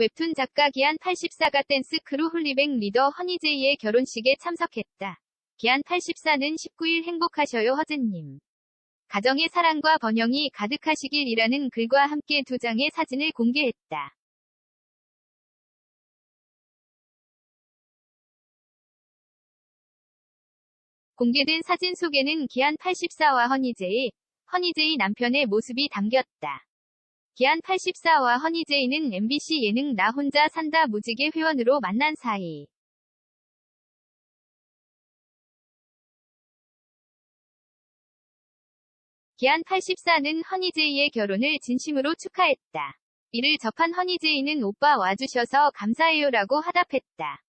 웹툰 작가 기안 84가 댄스 크루 홀리뱅 리더 허니제이의 결혼식에 참석했다. 기안 84는 19일 행복하셔요 허즈님. 가정의 사랑과 번영이 가득하시길이라는 글과 함께 두 장의 사진을 공개했다. 공개된 사진 속에는 기안 84와 허니제이, 허니제이 남편의 모습이 담겼다. 기안 84와 허니제이는 MBC 예능 나 혼자 산다 무지개 회원으로 만난 사이. 기안 84는 허니제이의 결혼을 진심으로 축하했다. 이를 접한 허니제이는 오빠 와주셔서 감사해요라고 화답했다.